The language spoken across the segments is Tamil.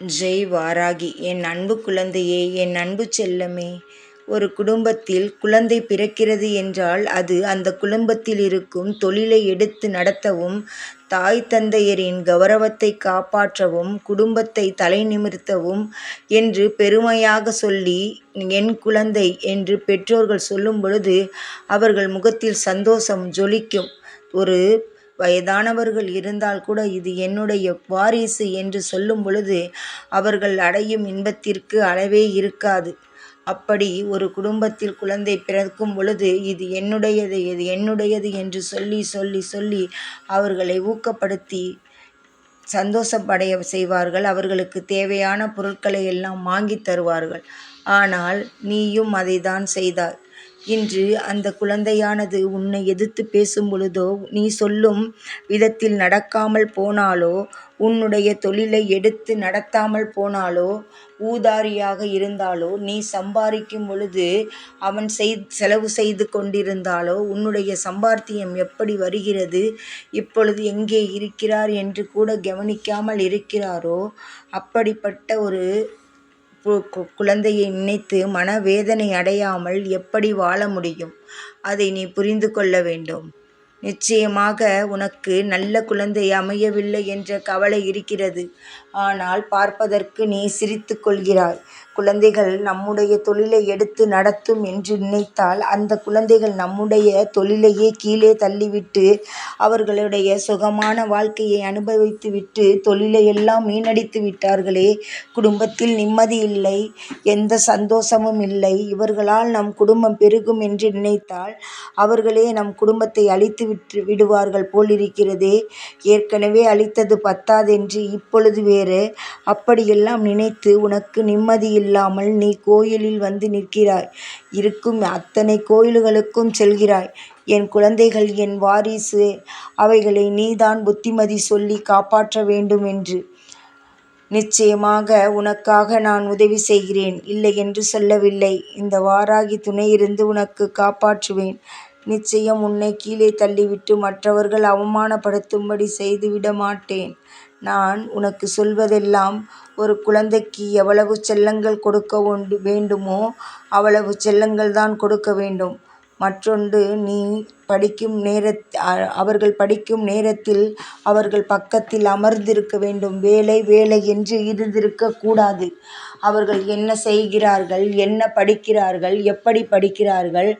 ஜெய் வாராகி என் அன்பு குழந்தையே என் அன்பு செல்லமே. ஒரு குடும்பத்தில் குழந்தை பிறக்கிறது என்றால் அது அந்த குடும்பத்தில் இருக்கும் தொழிலை எடுத்து நடத்தவும் தாய் தந்தையரின் கௌரவத்தை காப்பாற்றவும் குடும்பத்தை தலை நிமிர்த்தவும் என்று பெருமையாக சொல்லி என் குழந்தை என்று பெற்றோர்கள் சொல்லும் பொழுது அவர்கள் முகத்தில் சந்தோஷம் ஜொலிக்கும். ஒரு வயதானவர்கள் இருந்தால் கூட இது என்னுடைய வாரிசு என்று சொல்லும் பொழுது அவர்கள் அடையும் இன்பத்திற்கு அளவே இருக்காது. அப்படி ஒரு குடும்பத்தில் குழந்தை பிறக்கும் பொழுது இது என்னுடையது இது என்னுடையது என்று சொல்லி சொல்லி சொல்லி அவர்களை ஊக்கப்படுத்தி சந்தோஷப்படைய செய்வார்கள். அவர்களுக்கு தேவையான பொருட்களை எல்லாம் வாங்கி தருவார்கள். ஆனால் நீயும் அதை தான் செய்தாய். இன்று அந்த குழந்தையானது உன்னை எதிர்த்து பேசும் பொழுதோ நீ சொல்லும் விதத்தில் நடக்காமல் போனாலோ உன்னுடைய தொழிலை எடுத்து நடத்தாமல் போனாலோ ஊதாரியாக இருந்தாலோ நீ சம்பாதிக்கும் பொழுது அவன் செய் செலவு செய்து கொண்டிருந்தாலோ உன்னுடைய சம்பாத்தியம் எப்படி வருகிறது இப்பொழுது எங்கே இருக்கிறார் என்று கூட கவனிக்காமல் இருக்கிறாரோ அப்படிப்பட்ட ஒரு குழந்தையை நினைத்து மனவேதனை அடையாமல் எப்படி வாழ முடியும்? அதை நீ புரிந்து கொள்ள வேண்டும். நிச்சயமாக உனக்கு நல்ல குழந்தை அமையவில்லை என்ற கவலை இருக்கிறது. ஆனால் பார்ப்பதற்கு நீ சிரித்து கொள்கிறாய். குழந்தைகள் நம்முடைய தொழிலை எடுத்து நடத்தும் என்று நினைத்தால் அந்த குழந்தைகள் நம்முடைய தொழிலையே கீழே தள்ளிவிட்டு அவர்களுடைய சுகமான வாழ்க்கையை அனுபவித்து விட்டு தொழிலை எல்லாம் மீனடித்து விட்டார்களே. குடும்பத்தில் நிம்மதி இல்லை எந்த சந்தோஷமும் இல்லை. இவர்களால் நம் குடும்பம் பெருகும் என்று நினைத்தால் அவர்களே நம் குடும்பத்தை அழித்து விட்டு விடுவார்கள் போலிருக்கிறதே. ஏற்கனவே அழித்தது பத்தாதென்று இப்பொழுது வேறு அப்படியெல்லாம் நினைத்து உனக்கு நிம்மதியில்லாமல் நீ கோயிலில் வந்து நிற்கிறாய். இருக்கும் அத்தனை கோயில்களுக்கும் செல்கிறாய். என் குழந்தைகள் என் வாரிசு அவைகளை நீதான் புத்திமதி சொல்லி காப்பாற்ற வேண்டும் என்று. நிச்சயமாக உனக்காக நான் உதவி செய்கிறேன். இல்லை என்று சொல்லவில்லை. இந்த வாராகி துணையிருந்து உனக்கு காப்பாற்றுவேன். நிச்சயம் உன்னை கீழே தள்ளிவிட்டு மற்றவர்கள் அவமானப்படுத்தும்படி செய்துவிட மாட்டேன் நான் உனக்கு சொல்வதெல்லாம் ஒரு குழந்தைக்கு எவ்வளவு செல்லங்கள் கொடுக்க வேண்டுமோ அவ்வளவு செல்லங்கள் தான் கொடுக்க வேண்டும். மற்றொன்று நீ படிக்கும் நேர அவர்கள் படிக்கும் நேரத்தில் அவர்கள் பக்கத்தில் அமர்ந்திருக்க வேண்டும். வேலை வேலை என்று இருந்திருக்கக்கூடாது அவர்கள் என்ன செய்கிறார்கள்? என்ன படிக்கிறார்கள்? எப்படி படிக்கிறார்கள்?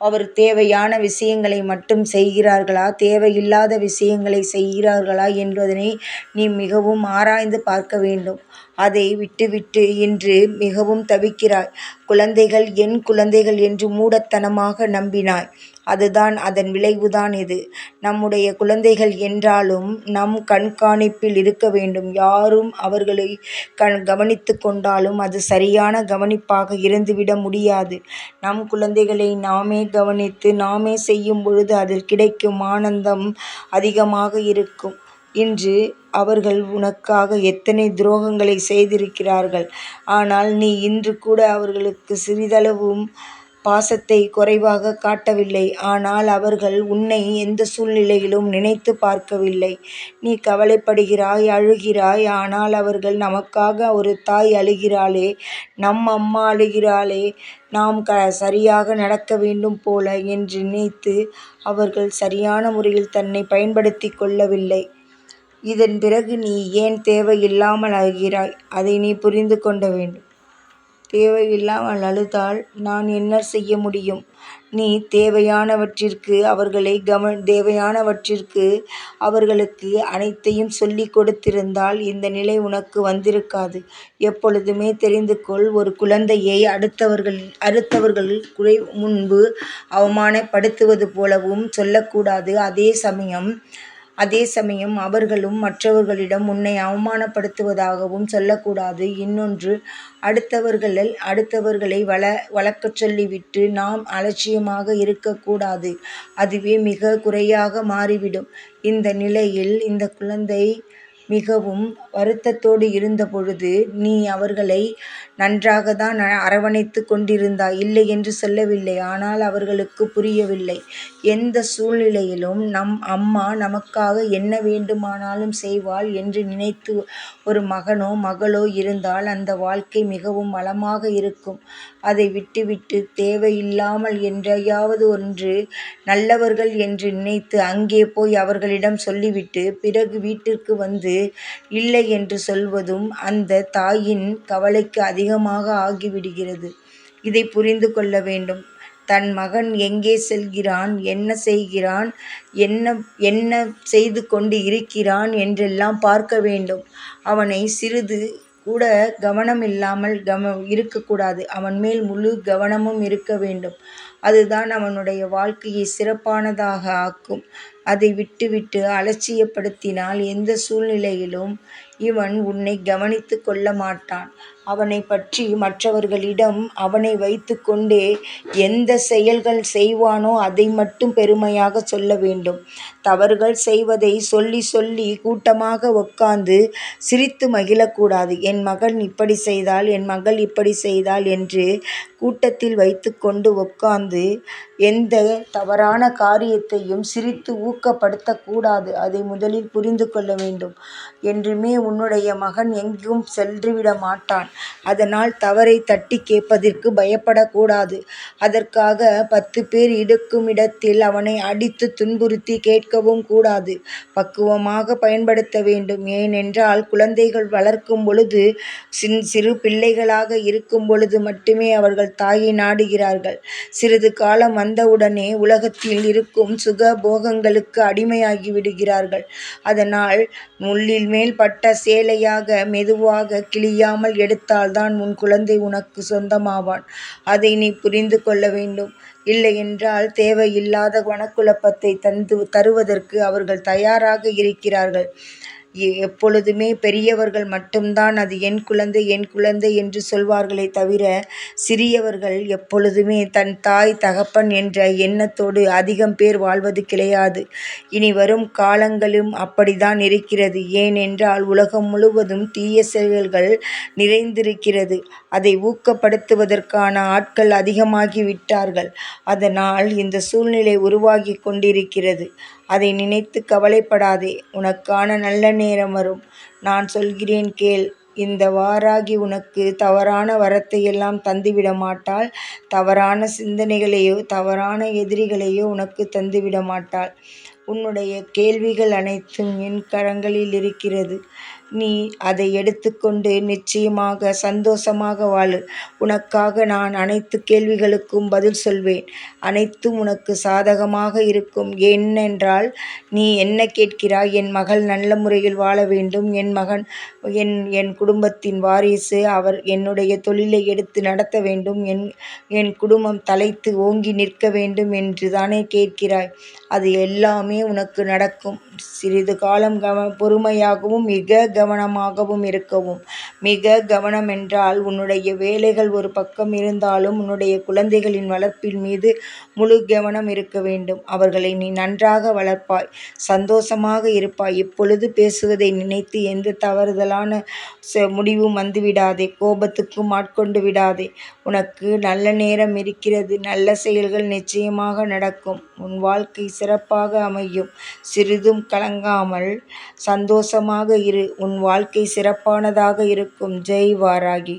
அவர் தேவையான விஷயங்களை மட்டும் செய்கிறார்களா? தேவையில்லாத விஷயங்களை செய்கிறார்களா என்பதனை நீ மிகவும் ஆராய்ந்து பார்க்க வேண்டும். அதை விட்டுவிட்டு இன்று மிகவும் தவிக்கிறாய். குழந்தைகள் என் குழந்தைகள் என்று மூடத்தனமாக நம்பினாய். அதுதான் அதன் விளைவுதான் இது. நம்முடைய குழந்தைகள் என்றாலும் நம் கண்காணிப்பில் இருக்க வேண்டும். யாரும் அவர்களை கண் கவனித்து கொண்டாலும் அது சரியான கவனிப்பாக இருந்துவிட முடியாது. நம் குழந்தைகளை நாமே கவனித்து நாமே செய்யும் பொழுது அதில் கிடைக்கும் ஆனந்தம் அதிகமாக இருக்கும். இன்று அவர்கள் உனக்காக எத்தனை துரோகங்களை செய்திருக்கிறார்கள். ஆனால் நீ இன்று கூட அவர்களுக்கு சிறிதளவும் பாசத்தை குறைவாக காட்டவில்லை. ஆனால் அவர்கள் உன்னை எந்த சூழ்நிலையிலும் நினைத்து பார்க்கவில்லை. நீ கவலைப்படுகிறாய் அழுகிறாய். ஆனால் அவர்கள் நமக்காக ஒரு தாய் அழுகிறாளே நம் அம்மா அழுகிறாளே நாம் க சரியாக நடக்க வேண்டும் போல என்று நினைத்து அவர்கள் சரியான முறையில் தன்னை பயன்படுத்தி கொள்ளவில்லை. இதன் பிறகு நீ ஏன் தேவையில்லாமல் அழுகிறாய்? அதை நீ புரிந்து கொள்ள வேண்டும். தேவையில்லாமல் அழுதால் நான் என்ன செய்ய முடியும்? நீ தேவையானவற்றிற்கு அவர்களை கவ தேவையானவற்றிற்கு அவர்களுக்கு அனைத்தையும் சொல்லி கொடுத்திருந்தால் இந்த நிலை உனக்கு வந்திருக்காது. எப்பொழுதுமே தெரிந்து கொள் ஒரு குழந்தையை அடுத்தவர்கள் அடுத்தவர்கள் குறை முன்பு அவமானப்படுத்துவது போலவும் சொல்லக்கூடாது. அதே சமயம் அதே சமயம் அவர்களும் மற்றவர்களிடம் உன்னை அவமானப்படுத்துவதாகவும் சொல்லக்கூடாது. இன்னொன்று அடுத்தவர்கள் அடுத்தவர்களை வள வளர்க்கச் சொல்லிவிட்டு நாம் அலட்சியமாக இருக்கக்கூடாது. அதுவே மிக குறையாக மாறிவிடும். இந்த நிலையில் இந்த குழந்தை மிகவும் வருத்தத்தோடு இருந்தபொழுது நீ அவர்களை நன்றாகத்தான் அரவணைத்து கொண்டிருந்தாய். இல்லையென்று சொல்லவில்லை. ஆனால் அவர்களுக்கு புரியவில்லை. எந்த சூழ்நிலையிலும் நம் அம்மா நமக்காக என்ன வேண்டுமானாலும் செய்வாள் என்று நினைத்து ஒரு மகனோ மகளோ இருந்தால் அந்த வாழ்க்கை மிகவும் வளமாக இருக்கும். அதை விட்டுவிட்டு தேவையில்லாமல் என்றையாவது ஒன்று நல்லவர்கள் என்று நினைத்து அங்கே போய் அவர்களிடம் சொல்லிவிட்டு பிறகு வீட்டிற்கு வந்து இல்லை என்று சொல்வதும் அந்த தாயின் கவலைக்கு அதிகமாக ஆகிவிடுகிறது. இதை புரிந்து கொள்ள வேண்டும். தன் மகன் எங்கே செல்கிறான் என்ன செய்கிறான் என்ன என்ன செய்து கொண்டு இருக்கிறான் என்றெல்லாம் பார்க்க வேண்டும். அவனை சிறிது கூட கவனம் இல்லாமல் கவ இருக்கக்கூடாது. அவன் மேல் முழு கவனமும் இருக்க வேண்டும். அதுதான் அவனுடைய வாழ்க்கையை சிறப்பானதாக ஆக்கும். அதை விட்டுவிட்டு அலட்சியப்படுத்தினால் எந்த சூழ்நிலையிலும் இவன் உன்னை கவனித்துக் கொள்ளமாட்டான். அவனைப் பற்றி மற்றவர்களிடம் அவனை வைத்துக்கொண்டே கொண்டே செயல்கள் செய்வானோ அதை மட்டும் பெருமையாக சொல்ல வேண்டும். தவறுகள் செய்வதை சொல்லி சொல்லி கூட்டமாக உட்கார்ந்து சிரித்து மகிழக்கூடாது. என் மகன் இப்படி செய்தால் என் மகள் இப்படி செய்தால் என்று கூட்டத்தில் வைத்துக்கொண்டு உட்கார்ந்து எந்த தவறான காரியத்தையும் சிரித்து ஊக்கப்படுத்தக்கூடாது அதை முதலில் புரிந்து கொள்ள வேண்டும். என்றுமே உன்னுடைய மகன் எங்கும் சென்றுவிட மாட்டான். அதனால் தவறை தட்டிக் கேட்பதற்கு பயப்படக்கூடாது அதற்காக பத்து பேர் இருக்குமிடத்தில் அவனை அடித்து துன்புறுத்தி கேட்கவும் கூடாது. பக்குவமாக பயன்படுத்த வேண்டும். ஏனென்றால் குழந்தைகள் வளர்க்கும் பொழுது சின் சிறு பிள்ளைகளாக இருக்கும் பொழுது மட்டுமே அவர்கள் தாயை நாடுகிறார்கள். சிறிது காலம் வந்தவுடனே உலகத்தில் இருக்கும் சுக போகங்களுக்கு அடிமையாகிவிடுகிறார்கள். அதனால் முள்ளில் பட்ட சேலையாக மெதுவாக கிழியாமல் எடுத்து எடுத்தால்தான் உன் குழந்தை உனக்கு சொந்தமாவான். அதை நீ புரிந்து கொள்ள வேண்டும். இல்லையென்றால் தேவையில்லாத மனக்குழப்பத்தைத் தருவதற்கு அவர்கள் தயாராக இருக்கிறார்கள். எப்பொழுதுமே பெரியவர்கள் மட்டும்தான் அது என் குழந்தை என் குழந்தை என்று சொல்வார்களே தவிர சிறியவர்கள் எப்பொழுதுமே தன் தாய் தகப்பன் என்ற எண்ணத்தோடு அதிகம் பேர் வாழ்வது கிடையாது. இனி வரும் காலங்களும் அப்படிதான் இருக்கிறது. ஏனென்றால் உலகம் முழுவதும் தீய செயல்கள் நிறைந்திருக்கிறது. அதை ஊக்கப்படுத்துவதற்கான ஆட்கள் அதிகமாகிவிட்டார்கள். அதனால் இந்த சூழ்நிலை உருவாகிக் கொண்டிருக்கிறது. அதை நினைத்து கவலைப்படாதே. உனக்கான நல்ல நேரம் வரும். நான் சொல்கிறேன் கேள். இந்த வாராகி உனக்கு தவறான வரத்தையெல்லாம் தந்துவிட மாட்டாள். தவறான சிந்தனைகளையோ தவறான எதிரிகளையோ உனக்கு தந்துவிட மாட்டாள். உன்னுடைய கேள்விகள் அனைத்தும் என் கரங்களில் இருக்கிறது. நீ அதை எடுத்துக்கொண்டு நிச்சயமாக சந்தோஷமாக வாழு. உனக்காக நான் அனைத்து கேள்விகளுக்கும் பதில் சொல்வேன். அனைத்தும் உனக்கு சாதகமாக இருக்கும். ஏனென்றால் நீ என்ன கேட்கிறாய் என் மகள் நல்ல முறையில் வாழ வேண்டும் என் மகன் என் என் குடும்பத்தின் வாரிசு அவர் என்னுடைய தொழிலை எடுத்து நடத்த வேண்டும் என் என் குடும்பம் தலைத்து ஓங்கி நிற்க வேண்டும் என்று தானே கேட்கிறாய். அது எல்லாமே உனக்கு நடக்கும். சிறிது காலம் பொறுமையாகவும் மிக கவனமாகவும் இருக்கவும். மிக கவனம் என்றால் உன்னுடைய வேலைகள் ஒரு பக்கம் இருந்தாலும் உன்னுடைய குழந்தைகளின் வளர்ப்பின் மீது முழு கவனம் இருக்க வேண்டும். அவர்களை நீ நன்றாக வளர்ப்பாய். சந்தோஷமாக இருப்பாய். இப்பொழுது பேசுவதை நினைத்து எந்த தவறுதலான முடிவும் வந்துவிடாதே. கோபத்துக்கும் ஆட்கொண்டு விடாதே. உனக்கு நல்ல நேரம் இருக்கிறது. நல்ல செயல்கள் நிச்சயமாக நடக்கும். உன் வாழ்க்கை சிறப்பாக அமையும். சிறிதும் கலங்காமல் சந்தோஷமாக இரு. உன் உன் வாழ்க்கை சிறப்பானதாக இருக்கும். ஜெய் வாராகி.